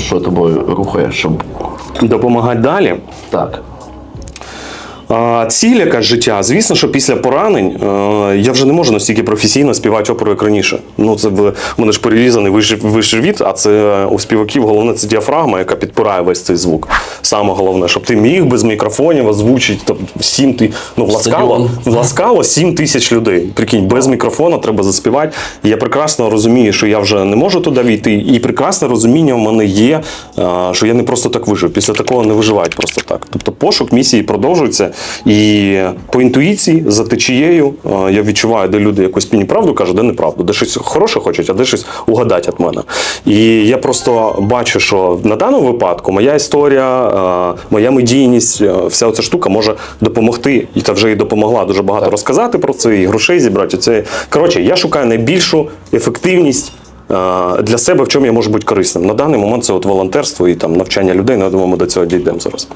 що тобою рухає, щоб Допомагати далі. так. А, Ціль яка життя, звісно, що після поранень е, я вже не можу настільки професійно співати оперу, як раніше. Ну, це в мене ж перерізаний вищий, від, а це у співаків головне це діафрагма, яка підпирає весь цей звук. Саме головне, щоб ти міг без мікрофонів озвучити там, сім ти. Ну, ласкаво, Стадіон. ласкаво 7 тисяч людей. Прикинь, без мікрофона треба заспівати. І я прекрасно розумію, що я вже не можу туди війти. І прекрасне розуміння в мене є, е, що я не просто так вижив. Після такого не виживають просто так. Тобто пошук місії продовжується. І по інтуїції, за течією, е, я відчуваю, де люди якусь мені правду кажуть, де неправду, де щось хороше хочуть, а де щось угадать від мене. І я просто бачу, що на даному випадку моя історія, е, моя медійність, е, вся ця штука може допомогти, і це вже і допомогла дуже багато розказати про це, і грошей зібрати. Це коротше, я шукаю найбільшу ефективність. Для себе в чому я можу бути корисним на даний момент це от волонтерство і там навчання людей. Ну, я думаю, ми до цього дійдемо зараз.